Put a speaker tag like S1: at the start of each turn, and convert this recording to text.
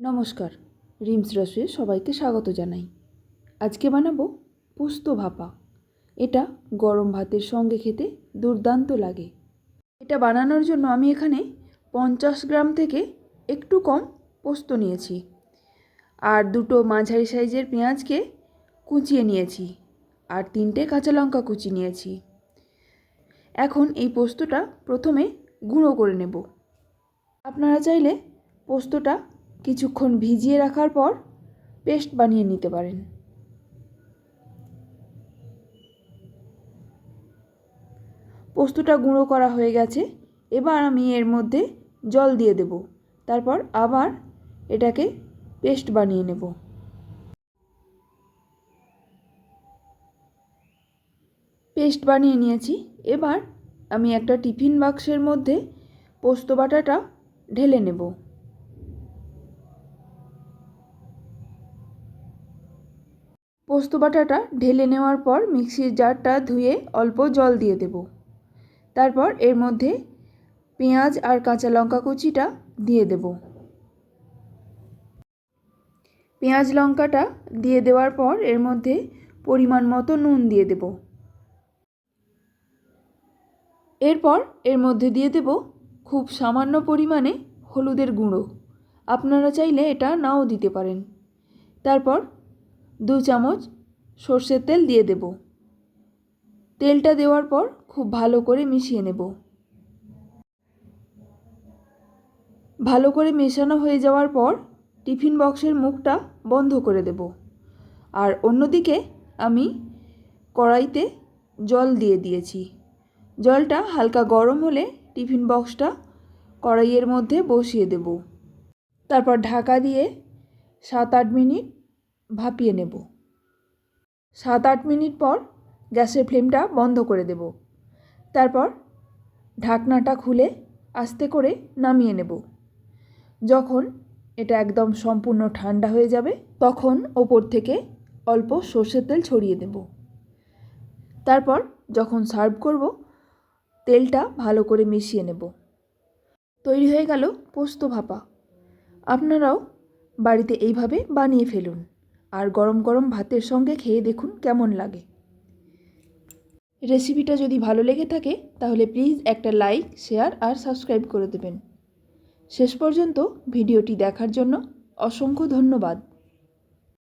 S1: নমস্কার, রিমস রসে সবাইকে স্বাগত জানাই। আজকে বানাবো পোস্ত ভাপা। এটা গরম ভাতের সঙ্গে খেতে দুর্দান্ত লাগে। এটা বানানোর জন্য আমি এখানে পঞ্চাশ গ্রাম থেকে একটু কম পোস্ত নিয়েছি আর দুটো মাঝারি সাইজের পেঁয়াজকে কুচিয়ে নিয়েছি আর তিনটে কাঁচা লঙ্কা কুচি নিয়েছি। এখন এই পোস্তটা প্রথমে গুঁড়ো করে নেব। আপনারা চাইলে পোস্তটা কিছুক্ষণ ভিজিয়ে রাখার পর পেস্ট বানিয়ে নিতে পারেন। পোস্তটা গুঁড়ো করা হয়ে গেছে। এবার আমি এর মধ্যে জল দিয়ে দেব। তারপর আবার এটাকে পেস্ট বানিয়ে নেব। পেস্ট বানিয়ে নিয়েছি। এবার আমি একটা টিফিন বাক্সের মধ্যে পোস্ত বাটাটা ঢেলে নেব। পোস্ত বাটাটা ঢেলে নেওয়ার পর মিক্সির জারটা ধুয়ে অল্প জল দিয়ে দেব। তারপর এর মধ্যে পেঁয়াজ আর কাঁচা লঙ্কা কুচিটা দিয়ে দেব। পেঁয়াজ লঙ্কাটা দিয়ে দেওয়ার পর এর মধ্যে পরিমাণ মতো নুন দিয়ে দেব। এরপর এর মধ্যে দিয়ে দেব খুব সামান্য পরিমাণে হলুদের গুঁড়ো। আপনারা চাইলে এটা নাও দিতে পারেন। তারপর দু চামচ সর্ষের তেল দিয়ে দেব। তেলটা দেওয়ার পর খুব ভালো করে মিশিয়ে নেব। ভালো করে মেশানো হয়ে যাওয়ার পর টিফিন বক্সের মুখটা বন্ধ করে দেব। আর অন্যদিকে আমি কড়াইতে জল দিয়ে দিয়েছি। জলটা হালকা গরম হলে টিফিন বক্সটা কড়াইয়ের মধ্যে বসিয়ে দেব। তারপর ঢাকা দিয়ে সাত আট মিনিট ভাপিয়ে নেব। সাত আট মিনিট পর গ্যাসের ফ্লেমটা বন্ধ করে দেব। তারপর ঢাকনাটা খুলে আস্তে করে নামিয়ে নেব। যখন এটা একদম সম্পূর্ণ ঠান্ডা হয়ে যাবে, তখন ওপর থেকে অল্প সর্ষের তেল ছড়িয়ে দেব। তারপর যখন সার্ভ করব, তেলটা ভালো করে মিশিয়ে নেব। তৈরি হয়ে গেল পোস্ত ভাপা। আপনারাও বাড়িতে এইভাবে বানিয়ে ফেলুন। আর গরম গরম ভাতের সঙ্গে খেয়ে দেখুন কেমন লাগে। রেসিপিটা যদি ভালো লেগে থাকে, তাহলে প্লিজ একটা লাইক, শেয়ার আর সাবস্ক্রাইব করে দেবেন। শেষ পর্যন্ত ভিডিওটি দেখার জন্য অসংখ্য ধন্যবাদ।